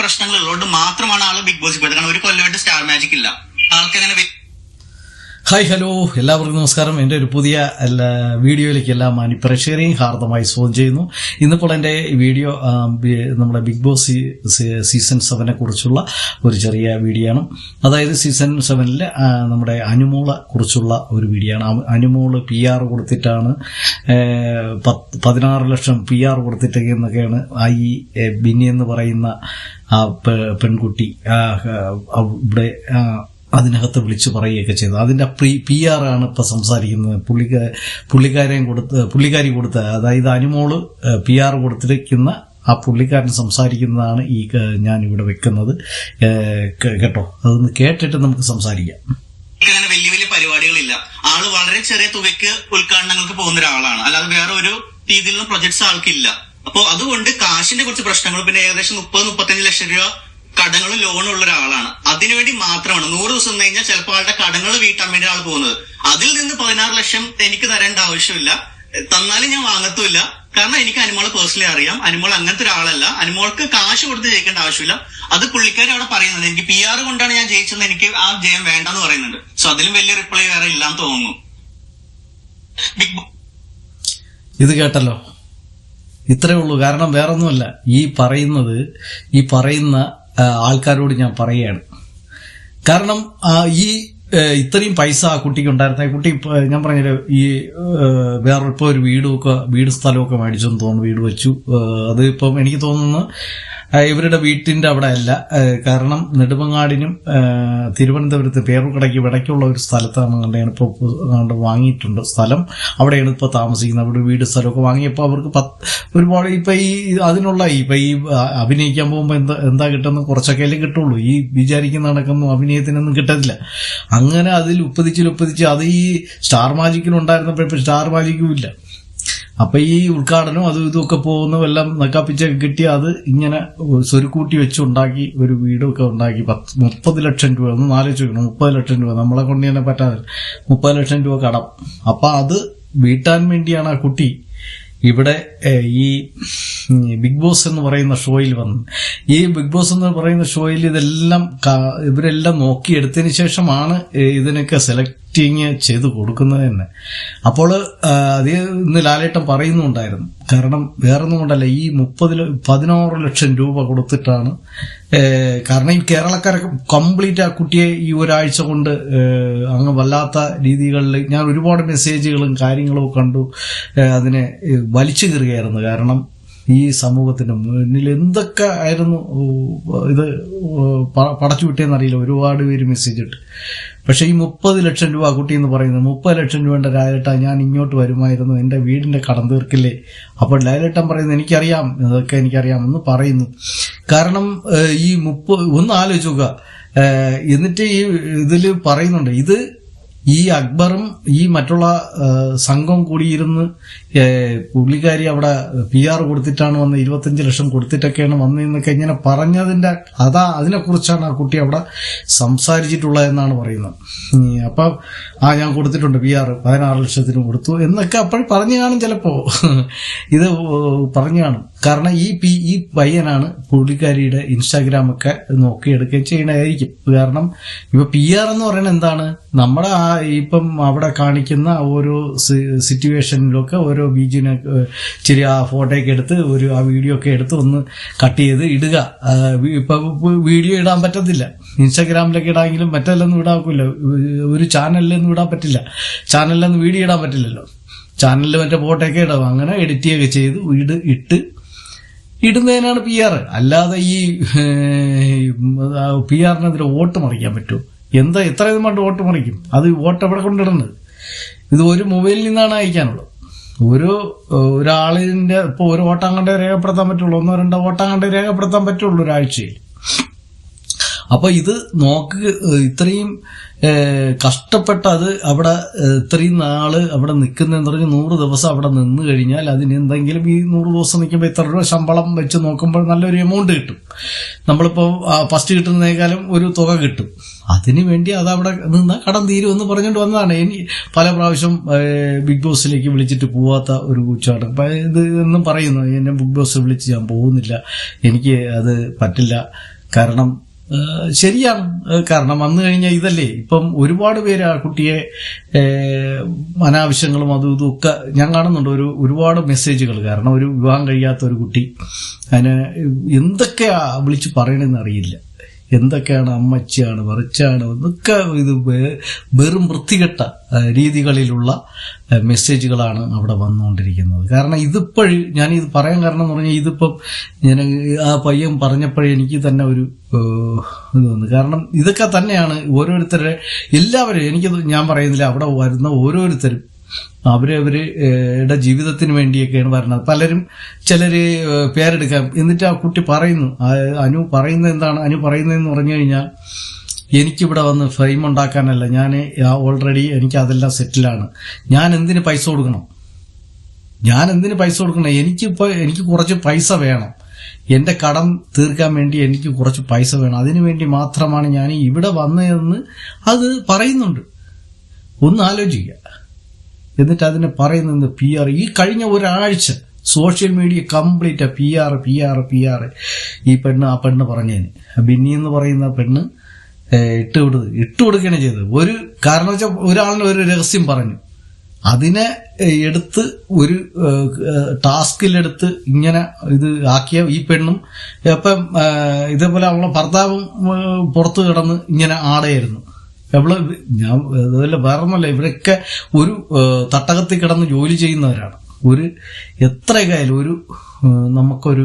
പ്രശ്നങ്ങൾ ഉള്ളതുകൊണ്ട് മാത്രമാണ് ആൾ ബിഗ് ബോസിൽ പോയത്. കാരണം ഒരു കൊല്ലമായിട്ട് സ്റ്റാർ മാജിക് ഇല്ല. ആൾക്ക് അങ്ങനെ വെ- ഹായ് ഹലോ. എല്ലാവർക്കും നമസ്കാരം. എന്റെ ഒരു പുതിയ വീഡിയോയിലേക്ക് എല്ലാ മാനിപ്രേക്ഷകരെയും ഹാർദമായി സ്വാഗതം ചെയ്യുന്നു. ഇന്നിപ്പോൾ എന്റെ വീഡിയോ നമ്മുടെ ബിഗ് ബോസ് സീസൺ സെവനെ കുറിച്ചുള്ള ഒരു ചെറിയ വീഡിയോ ആണ് അതായത് സീസൺ സെവനിൽ നമ്മുടെ അനുമോളെ കുറിച്ചുള്ള ഒരു വീഡിയോ ആണ് അനുമോൾ പി ആർ കൊടുത്തിട്ടാണ് പത്ത് പതിനാറ് ലക്ഷം പി ആർ കൊടുത്തിട്ടൊക്കെ എന്നൊക്കെയാണ് ഐ ബിന്നി എന്ന് പറയുന്ന ആ പെൺകുട്ടി ഇവിടെ അതിനകത്ത് വിളിച്ചു പറയുകയൊക്കെ ചെയ്തു. അതിന്റെ പ്രീ പി ആർ ആണ് ഇപ്പൊ സംസാരിക്കുന്നത്. പുള്ളിക്കാ പുള്ളിക്കാരൻ കൊടുത്ത് പുള്ളിക്കാരി കൊടുത്ത അതായത് അനുമോൾ പി ആർ കൊടുത്തിരിക്കുന്ന ആ പുള്ളിക്കാരൻ സംസാരിക്കുന്നതാണ് ഈ ഞാൻ ഇവിടെ വെക്കുന്നത്. കേട്ടോ? അതൊന്ന് കേട്ടിട്ട് നമുക്ക് സംസാരിക്കാം. അങ്ങനെ വലിയ വലിയ പരിപാടികളില്ല. ആൾ വളരെ ചെറിയ തുകയ്ക്ക് ഉദ്ഘാടനങ്ങൾക്ക് പോകുന്ന ഒരാളാണ്. അല്ലാതെ വേറെ ഒരു രീതിയിലുള്ള പ്രൊജക്ട്സ് ആൾക്കില്ല. അപ്പോൾ അതുകൊണ്ട് കാശിന്റെ കുറച്ച് പ്രശ്നങ്ങൾ പിന്നെ ഏകദേശം മുപ്പത് മുപ്പത്തഞ്ച് ലക്ഷം രൂപ കടങ്ങളും ലോണും ഉള്ള ഒരാളാണ് അതിനുവേണ്ടി മാത്രമാണ്. നൂറ് ദിവസം കഴിഞ്ഞാൽ ചിലപ്പോൾ ആളുടെ കടങ്ങൾ വീട്ടാൻ വേണ്ടി ആൾ പോകുന്നത്. അതിൽ നിന്ന് പതിനാറ് ലക്ഷം എനിക്ക് തരേണ്ട ആവശ്യമില്ല. തന്നാലും ഞാൻ വാങ്ങത്തുമില്ല. കാരണം എനിക്ക് അനുമോളെ പേഴ്സണലി അറിയാം. അനുമോൾ അങ്ങനത്തെ ഒരാളല്ല. അനുമോൾക്ക് കാശ് കൊടുത്ത് ജയിക്കേണ്ട ആവശ്യമില്ല. അത് പുള്ളിക്കാരി അവിടെ പറയുന്നത് എനിക്ക് പി ആർ കൊണ്ടാണ് ഞാൻ ജയിച്ചത് എനിക്ക് ആ ജയം വേണ്ടെന്ന് പറയുന്നുണ്ട്. സോ അതിലും വലിയ റിപ്ലൈ വേറെ ഇല്ലാന്ന് തോന്നുന്നു. ബിഗ് ഇത് കേട്ടല്ലോ. ഇത്രയേ ഉള്ളൂ. കാരണം വേറൊന്നുമല്ല. ഈ പറയുന്നത് ഈ പറയുന്ന ആൾക്കാരോട് ഞാൻ പറയുകയാണ്. കാരണം ഈ ഇത്രയും പൈസ ആ കുട്ടിക്ക് ഉണ്ടായിരുന്ന കുട്ടി ഞാൻ പറഞ്ഞില്ല ഈ വേറെ ഇപ്പോൾ ഒരു വീടുമൊക്കെ വീട് സ്ഥലമൊക്കെ മേടിച്ചെന്ന് തോന്നുന്നു വീട് വെച്ചു. അത് ഇപ്പം എനിക്ക് തോന്നുന്നു ഇവരുടെ വീട്ടിന്റെ അവിടെ അല്ല. കാരണം നെടുമങ്ങാടിനും തിരുവനന്തപുരത്ത് പേരുക്കടയ്ക്ക് ഇടയ്ക്കുള്ള ഒരു സ്ഥലത്താണ് കണ്ടാണ് ഇപ്പോൾ കണ്ട് വാങ്ങിയിട്ടുണ്ട് സ്ഥലം. അവിടെയാണ് ഇപ്പോൾ താമസിക്കുന്നത്. അവിടെ വീട് സ്ഥലമൊക്കെ വാങ്ങിയപ്പോൾ അവർക്ക് പത്ത് ഒരുപാട് ഇപ്പം ഈ അതിനുള്ള ഇപ്പം ഈ അഭിനയിക്കാൻ പോകുമ്പോൾ എന്താ എന്താ കിട്ടുന്ന? കുറച്ചൊക്കെ അല്ലേ കിട്ടുള്ളൂ. ഈ വിചാരിക്കുന്ന നടക്കുന്നു അഭിനയത്തിനൊന്നും കിട്ടത്തില്ല. അങ്ങനെ അതിൽ ഉപ്പതിച്ചിൽ ഉപ്പതിച്ച് അത് ഈ സ്റ്റാർ മാജിക്കിനുണ്ടായിരുന്നപ്പോൾ സ്റ്റാർ മാജിക്കും ഇല്ല. അപ്പൊ ഈ ഉദ്ഘാടനം അതും ഇതുമൊക്കെ പോകുന്ന എല്ലാം നക്കാപ്പിച്ചൊക്കെ കിട്ടി അത് ഇങ്ങനെ സ്വരുക്കൂട്ടി വെച്ചുണ്ടാക്കി ഒരു വീടൊക്കെ ഉണ്ടാക്കി പത്ത് മുപ്പത് ലക്ഷം രൂപ ഒന്ന് നാലോചിച്ച് നോക്കണം മുപ്പത് ലക്ഷം രൂപ. നമ്മളെ കൊണ്ട് തന്നെ പറ്റാതെ മുപ്പത് ലക്ഷം രൂപ കടം. അപ്പൊ അത് വീട്ടാൻ വേണ്ടിയാണ് ആ കുട്ടി ഇവിടെ ഈ ബിഗ് ബോസ് എന്ന് പറയുന്ന ഷോയിൽ വന്നു. ഈ ബിഗ് ബോസ് എന്ന് പറയുന്ന ഷോയിൽ ഇതെല്ലാം ഇവരെല്ലാം നോക്കിയെടുത്തതിന് ശേഷമാണ് ഇതിനൊക്കെ ഇതിനൊക്കെ സെലക്ടിങ് ചെയ്ത് കൊടുക്കുന്നത് തന്നെ. അപ്പോൾ അത് ഇന്ന് ലാലേട്ടൻ പറയുന്നുണ്ടായിരുന്നു. കാരണം വേറൊന്നും കൊണ്ടല്ല ഈ മുപ്പത് പതിനാറ് ലക്ഷം രൂപ കൊടുത്തിട്ടാണ് കാരണം ഈ കേരളക്കാരൊക്കെ കംപ്ലീറ്റ് ആ കുട്ടിയെ ഈ ഒരാഴ്ച കൊണ്ട് അങ്ങ് വല്ലാത്ത രീതികളിൽ ഞാൻ ഒരുപാട് മെസ്സേജുകളും കാര്യങ്ങളും കണ്ടു അതിനെ വലിച്ചു കീറുകയായിരുന്നു. കാരണം ഈ സമൂഹത്തിന്റെ മുന്നിൽ എന്തൊക്കെ ആയിരുന്നു ഇത് പടച്ചു വിട്ടേന്നറിയില്ല ഒരുപാട് പേര് മെസ്സേജ് ഇട്ട്. പക്ഷെ ഈ മുപ്പത് ലക്ഷം രൂപ കുട്ടി എന്ന് പറയുന്നത് മുപ്പത് ലക്ഷം രൂപയുടെ ലാലേട്ട ഞാൻ ഇങ്ങോട്ട് വരുമായിരുന്നു. എന്റെ വീടിന്റെ കടം തീർക്കില്ലേ? അപ്പോൾ ലാലേട്ടൻ പറയുന്നത് എനിക്കറിയാം ഇതൊക്കെ എനിക്കറിയാം എന്ന് പറയുന്നു. കാരണം ഈ മുപ്പത് ഒന്ന് ആലോചിക്കുക എന്നിട്ട് ഈ ഇതിൽ പറയുന്നുണ്ട് ഇത് ഈ അക്ബറും ഈ മറ്റുള്ള സംഘം കൂടിയിരുന്ന് പുള്ളിക്കാരി അവിടെ പി ആർ കൊടുത്തിട്ടാണ് വന്ന് ഇരുപത്തഞ്ച് ലക്ഷം കൊടുത്തിട്ടൊക്കെയാണ് വന്നതെന്നൊക്കെ ഇങ്ങനെ പറഞ്ഞതിന്റെ അതാ അതിനെക്കുറിച്ചാണ് ആ കുട്ടി അവിടെ സംസാരിച്ചിട്ടുള്ളത് എന്നാണ് പറയുന്നത്. അപ്പം ആ ഞാൻ കൊടുത്തിട്ടുണ്ട് പി ആർ പതിനാറ് ലക്ഷത്തിന് കൊടുത്തു എന്നൊക്കെ അപ്പോൾ പറഞ്ഞു കാണും ചിലപ്പോ. ഇത് പറഞ്ഞു കാണും. കാരണം ഈ പി ഈ പയ്യനാണ് പുള്ളിക്കാരിയുടെ ഇൻസ്റ്റാഗ്രാം ഒക്കെ നോക്കിയെടുക്കുകയും ചെയ്യണതായിരിക്കും. കാരണം ഇപ്പൊ പി ആർ എന്ന് പറയുന്നത് എന്താണ്? നമ്മുടെ ആ ഇപ്പം അവിടെ കാണിക്കുന്ന ഓരോ സിറ്റുവേഷനിലൊക്കെ ഓരോ ബീജിനെ ചെറിയ ആ ഫോട്ടോ ഒക്കെ എടുത്ത് ഒരു ആ വീഡിയോ ഒക്കെ എടുത്ത് ഒന്ന് കട്ട് ചെയ്ത് ഇടുക. ഇപ്പൊ വീഡിയോ ഇടാൻ പറ്റത്തില്ല. ഇൻസ്റ്റാഗ്രാമിലൊക്കെ ഇടാമെങ്കിലും മറ്റല്ലൊന്നും ഇടാക്കില്ല. ഒരു ചാനലിലൊന്നും ഇടാൻ പറ്റില്ല. ചാനലിലൊന്നും വീഡിയോ ഇടാൻ പറ്റില്ലല്ലോ. ചാനലിൽ മറ്റേ ഫോട്ടോ ഒക്കെ ഇടാം അങ്ങനെ എഡിറ്റ് ചെയ്യുകയൊക്കെ ചെയ്ത് വീട് ഇട്ട് ഇടുന്നതിനാണ് പി ആർ അല്ലാതെ ഈ പി ആറിനെതിരെ വോട്ട് മറിക്കാൻ പറ്റുമോ എന്താ എത്ര ഇത് കൊണ്ട് വോട്ട് മറിക്കും? അത് വോട്ട് എവിടെ കൊണ്ടിടുന്നത് ഇത് ഒരു മൊബൈലിൽ നിന്നാണ് അയക്കാനുള്ളത്. ഒരു ഒരാളിന്റെ ഇപ്പൊ ഒരു വോട്ടാൻ കണ്ടേ രേഖപ്പെടുത്താൻ പറ്റുള്ളൂ. ഒന്നോ രണ്ടോ വോട്ടാൻ കണ്ടേ രേഖപ്പെടുത്താൻ പറ്റുള്ളൂ ഒരാഴ്ചയിൽ. അപ്പൊ ഇത് നോക്ക് ഇത്രയും കഷ്ടപ്പെട്ട അത് അവിടെ ഇത്രയും നാൾ അവിടെ നിൽക്കുന്നതെന്ന് പറഞ്ഞ് നൂറ് ദിവസം അവിടെ നിന്ന് കഴിഞ്ഞാൽ അതിന് എന്തെങ്കിലും ഈ നൂറ് ദിവസം നിൽക്കുമ്പോൾ ഇത്ര രൂപ ശമ്പളം വെച്ച് നോക്കുമ്പോൾ നല്ലൊരു എമൗണ്ട് കിട്ടും. നമ്മളിപ്പോൾ ഫസ്റ്റ് കിട്ടുന്നതിനേക്കാളും ഒരു തുക കിട്ടും. അതിന് വേണ്ടി അത് അവിടെ നിന്ന് കടം തീരുമെന്ന് പറഞ്ഞുകൊണ്ട് വന്നതാണ്. ഇനി പല പ്രാവശ്യം ബിഗ് ബോസിലേക്ക് വിളിച്ചിട്ട് പോവാത്ത ഒരു കൂച്ചാണ് ഇത് എന്നും പറയുന്നു എന്നെ ബിഗ് ബോസ് വിളിച്ച് ഞാൻ പോകുന്നില്ല. എനിക്ക് അത് പറ്റില്ല. കാരണം ശരിയാണ്. കാരണം വന്നു കഴിഞ്ഞാൽ ഇതല്ലേ. ഇപ്പം ഒരുപാട് പേര് ആ കുട്ടിയെ അനാവശ്യങ്ങളും അതും ഇതും ഒക്കെ ഞാൻ കാണുന്നുണ്ട്. ഒരു ഒരുപാട് മെസ്സേജുകൾ. കാരണം ഒരു വിവാഹം കഴിയാത്ത ഒരു കുട്ടി. അതിന് എന്തൊക്കെയാ വിളിച്ച് പറയണമെന്ന് അറിയില്ല. എന്തൊക്കെയാണ് അമ്മച്ചിയാണ് മറിച്ചാണ് എന്നൊക്കെ ഇത് വെറും വൃത്തികെട്ട രീതികളിലുള്ള മെസ്സേജുകളാണ് അവിടെ വന്നുകൊണ്ടിരിക്കുന്നത്. കാരണം ഇതിപ്പോഴും ഞാനിത് പറയാൻ കാരണം എന്ന് പറഞ്ഞാൽ ഇതിപ്പം ഞാൻ ആ പയ്യൻ പറഞ്ഞപ്പോഴേ എനിക്ക് തന്നെ ഒരു ഇത് വന്നു. കാരണം ഇതൊക്കെ തന്നെയാണ് ഓരോരുത്തരുടെ എല്ലാവരും എനിക്ക് ഞാൻ പറയുന്നില്ല അവിടെ വരുന്ന ഓരോരുത്തരും അവരവരുടെ ജീവിതത്തിന് വേണ്ടിയൊക്കെയാണ് പറഞ്ഞത്. പലരും ചിലര് പേരെടുക്കാം. എന്നിട്ട് ആ കുട്ടി പറയുന്നു. അനു പറയുന്ന എന്താണ്? അനു പറയുന്നതെന്ന് പറഞ്ഞു കഴിഞ്ഞാൽ എനിക്കിവിടെ വന്ന് ഫ്രെയിം ഉണ്ടാക്കാനല്ല. ഞാൻ ഓൾറെഡി എനിക്ക് അതെല്ലാം സെറ്റിലാണ് ഞാൻ എന്തിന് പൈസ കൊടുക്കണം? ഞാൻ എന്തിന് പൈസ കൊടുക്കണം? എനിക്കിപ്പോൾ എനിക്ക് കുറച്ച് പൈസ വേണം. എന്റെ കടം തീർക്കാൻ വേണ്ടി എനിക്ക് കുറച്ച് പൈസ വേണം. അതിനു വേണ്ടി മാത്രമാണ് ഞാൻ ഇവിടെ വന്നതെന്ന് അത് പറയുന്നുണ്ട്. ഒന്ന് ആലോചിക്കുക. എന്നിട്ട് അതിനെ പറയുന്നത് പി ആർ ഈ കഴിഞ്ഞ ഒരാഴ്ച social media complete P R P R P R ഈ പെണ്ണ് ആ പെണ്ണ് പറഞ്ഞതിന് ബിന്നി എന്ന് പറയുന്ന പെണ്ണ് ഇട്ട് കൊടുത്ത് ഇട്ട് കൊടുക്കുകയാണ് ചെയ്തത്. ഒരു കാരണം വെച്ചാൽ ഒരാളിന് ഒരു രഹസ്യം പറഞ്ഞു. അതിനെ എടുത്ത് ഒരു ടാസ്കിലെടുത്ത് ഇങ്ങനെ ഇത് ആക്കിയ ഈ പെണ്ണും ഇപ്പം ഇതേപോലെ അവളെ ഭർത്താവും പുറത്ത് കിടന്ന് ഇങ്ങനെ ആടെയായിരുന്നു എവൾ ഞാൻ അതുപോലെ വേറൊന്നുമല്ല. ഇവരൊക്കെ ഒരു തട്ടകത്തിൽ കിടന്ന് ജോലി ചെയ്യുന്നവരാണ്. ഒരു എത്രയൊക്കെയായാലും ഒരു നമുക്കൊരു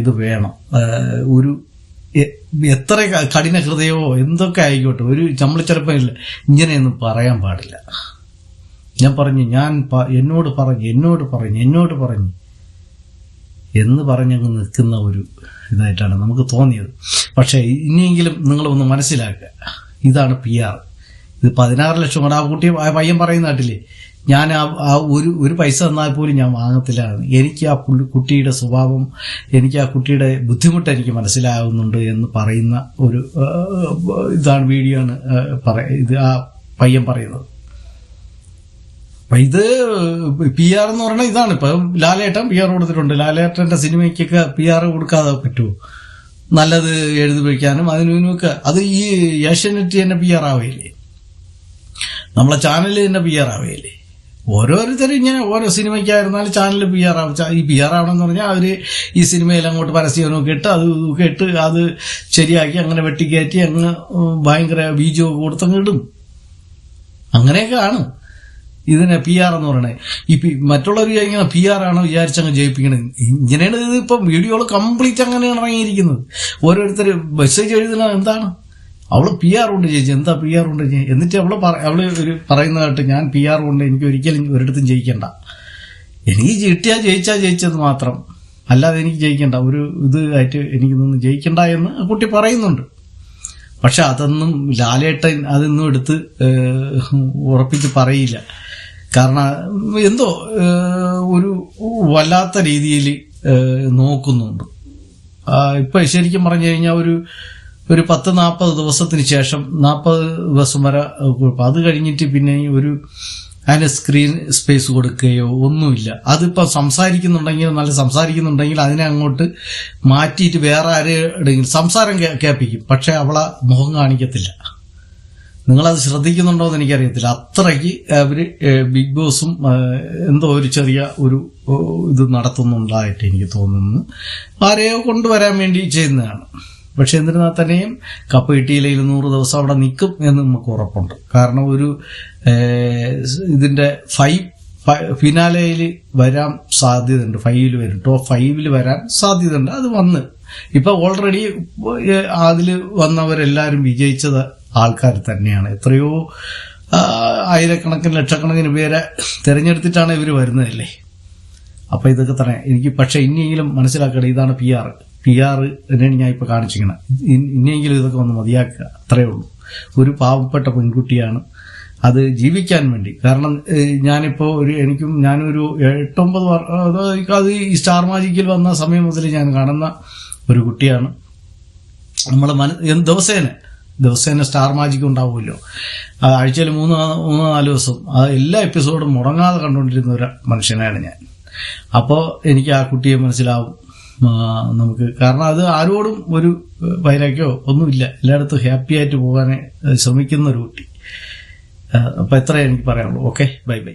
ഇത് വേണം. ഒരു എത്ര കഠിന ഹൃദയമോ എന്തൊക്കെ ആയിക്കോട്ടെ. ഒരു നമ്മൾ ചിലപ്പോൾ ഇല്ല ഇങ്ങനെയൊന്നും പറയാൻ പാടില്ല. ഞാൻ പറഞ്ഞു ഞാൻ എന്നോട് പറഞ്ഞു എന്നോട് പറഞ്ഞു എന്നോട് പറഞ്ഞു എന്ന് പറഞ്ഞങ്ങ് നിൽക്കുന്ന ഒരു ഇതായിട്ടാണ് നമുക്ക് തോന്നിയത്. പക്ഷേ ഇനിയെങ്കിലും നിങ്ങളൊന്ന് മനസ്സിലാക്കുക. ഇതാണ് പി ആർ. ഇത് പതിനാറ് ലക്ഷം കൊണ്ട് ആ കുട്ടി പയ്യൻ പറയുന്ന നാട്ടില്ലേ ഞാൻ ആ ഒരു ഒരു പൈസ തന്നാൽ പോലും ഞാൻ വാങ്ങത്തില്ല എനിക്ക് ആ കുട്ടിയുടെ സ്വഭാവം എനിക്ക് ആ കുട്ടിയുടെ ബുദ്ധിമുട്ട് എനിക്ക് മനസ്സിലാകുന്നുണ്ട് എന്ന് പറയുന്ന ഒരു ഇതാണ് വീഡിയോ ആണ് ഇത് ആ പയ്യൻ പറയുന്നത്. ഇത് പി ആർ എന്ന് പറയുന്നത് ഇതാണ്. ഇപ്പൊ ലാലേട്ടൻ പി ആർ കൊടുത്തിട്ടുണ്ട്. ലാലേട്ടന്റെ സിനിമയ്ക്കൊക്കെ പി ആർ കൊടുക്കാതെ പറ്റുമോ? നല്ലത് എഴുതി വയ്ക്കാനും അതിനും ഇതിനുമൊക്കെ. അത് ഈ ഏഷ്യാനെറ്റ് തന്നെ പി ആർ ആവുകയില്ലേ? നമ്മളെ ചാനൽ തന്നെ പി ആർ ആവുകയില്ലേ? ഓരോരുത്തരും ഇങ്ങനെ ഓരോ സിനിമയ്ക്കായിരുന്നാലും ചാനൽ പി ആർ ആവും. ഈ പി ആർ ആവണമെന്ന് പറഞ്ഞാൽ അവർ ഈ സിനിമയിൽ അങ്ങോട്ട് പരസ്യമൊക്കെ ഇട്ട് അത് ഇതൊക്കെ ഇട്ട് അത് ശരിയാക്കി അങ്ങനെ വെട്ടിക്കയറ്റി അങ്ങ് ഭയങ്കര ബീജമൊക്കെ കൊടുത്തങ്ങ് ഇടും. അങ്ങനെയൊക്കെ ആണ് ഇതിനെ പി ആർ എന്ന് പറയണേ. ഈ മറ്റുള്ളവർ ഇങ്ങനെ പി ആർ ആണോ വിചാരിച്ചങ്ങ് ജയിപ്പിക്കണത് ഇങ്ങനെയാണ് ഇത് ഇപ്പം വീഡിയോകൾ കംപ്ലീറ്റ് അങ്ങനെയാണ് ഇറങ്ങിയിരിക്കുന്നത്. ഓരോരുത്തർ മെസ്സേജ് എഴുതുന്ന എന്താണ്? അവൾ പി ആർ കൊണ്ട് ചേച്ചി എന്താ പി ആർ കൊണ്ട് ചേച്ചി എന്നിട്ട് അവൾ അവൾ ഒരു പറയുന്നതായിട്ട് ഞാൻ പി ആർ കൊണ്ട് എനിക്ക് ഒരിക്കലും ഒരിടത്തും ജയിക്കണ്ട. എനിക്ക് കിട്ടിയാ ജയിച്ചാ ജയിച്ചത് മാത്രം. അല്ലാതെ എനിക്ക് ജയിക്കണ്ട. ഒരു ഇത് ആയിട്ട് എനിക്കിതൊന്നും ജയിക്കണ്ട എന്ന് കുട്ടി പറയുന്നുണ്ട്. പക്ഷെ അതൊന്നും ലാലേട്ടൻ അതൊന്നും എടുത്ത് ഉറപ്പിച്ച് പറയില്ല. കാരണം എന്തോ ഒരു വല്ലാത്ത രീതിയിൽ നോക്കുന്നുണ്ട്. ഇപ്പൊ ശരിക്കും പറഞ്ഞു കഴിഞ്ഞാൽ ഒരു ഒരു പത്ത് നാൽപ്പത് ദിവസത്തിന് ശേഷം നാൽപ്പത് ദിവസം വരെ കുഴപ്പം. അത് കഴിഞ്ഞിട്ട് പിന്നെ ഒരു അതിന് സ്ക്രീൻ സ്പേസ് കൊടുക്കുകയോ ഒന്നുമില്ല. അതിപ്പോൾ സംസാരിക്കുന്നുണ്ടെങ്കിൽ നല്ല സംസാരിക്കുന്നുണ്ടെങ്കിൽ അതിനെ അങ്ങോട്ട് മാറ്റിയിട്ട് വേറെ ആരെങ്കിലും സംസാരം കേൾപ്പിക്കും. പക്ഷെ അവളെ മുഖം കാണിക്കത്തില്ല. നിങ്ങളത് ശ്രദ്ധിക്കുന്നുണ്ടോ എന്ന് എനിക്കറിയത്തില്ല. അത്രയ്ക്ക് അവർ ബിഗ് ബോസും എന്തോ ഒരു ചെറിയ ഒരു ഇത് നടത്തുന്നുണ്ടായിട്ട് എനിക്ക് തോന്നുന്നു. ആരെയോ കൊണ്ടുവരാൻ വേണ്ടി ചെയ്യുന്നതാണ്. പക്ഷെ എന്നിരുന്നാൽ തന്നെയും കപ്പ് കിട്ടിയില്ല നൂറ് ദിവസം അവിടെ നിൽക്കും എന്ന് നമുക്ക് ഉറപ്പുണ്ട്. കാരണം ഒരു ഇതിന്റെ ഫൈവ് ഫിനാലയിൽ വരാൻ സാധ്യതയുണ്ട്. ഫൈവിൽ വരും. ടോപ്പ് ഫൈവിൽ വരാൻ സാധ്യതയുണ്ട്. അത് വന്ന്. ഇപ്പൊ ഓൾറെഡി അതിൽ വന്നവരെല്ലാരും വിജയിച്ചത് ആൾക്കാർ തന്നെയാണ്. എത്രയോ ആയിരക്കണക്കിന് ലക്ഷക്കണക്കിന് പേരെ തിരഞ്ഞെടുത്തിട്ടാണ് ഇവർ വരുന്നതല്ലേ? അപ്പൊ ഇതൊക്കെ തന്നെ. എനിക്ക് പക്ഷെ ഇനിയെങ്കിലും മനസ്സിലാക്കണം ഇതാണ് പി ആർ പി ആർ തന്നെയാണ് ഞാൻ ഇപ്പൊ കാണിച്ചിരിക്കണം. ഇനിയെങ്കിലും ഇതൊക്കെ ഒന്ന് മതിയാക്കുക. അത്രേ ഉള്ളൂ. ഒരു പാവപ്പെട്ട പെൺകുട്ടിയാണ്. അത് ജീവിക്കാൻ വേണ്ടി. കാരണം ഞാനിപ്പോ ഒരു എനിക്കും ഞാനൊരു എട്ടൊമ്പത് അത് ഈ സ്റ്റാർ മാജിക്കിൽ വന്ന സമയം മുതൽ ഞാൻ കാണുന്ന ഒരു കുട്ടിയാണ്. നമ്മളെ മന ദിവസേന ദിവസേന സ്റ്റാർ മാജിക് ഉണ്ടാവുമല്ലോ. ആഴ്ചയിൽ മൂന്ന് മൂന്ന് നാല് ദിവസം. ആ എല്ലാ എപ്പിസോഡും മുടങ്ങാതെ കണ്ടുകൊണ്ടിരുന്ന ഒരു മനുഷ്യനാണ് ഞാൻ. അപ്പോൾ എനിക്ക് ആ കുട്ടിയെ മനസ്സിലാവും. നമുക്ക് കാരണം അത് ആരോടും ഒരു വൈരാഗ്യോ ഒന്നുമില്ല. എല്ലായിടത്തും ഹാപ്പി ആയിട്ട് പോകാനേ ശ്രമിക്കുന്ന ഒരു കുട്ടി. അപ്പം എത്രയേ എനിക്ക് പറയാനുള്ളൂ. ഓക്കെ? Bye bye.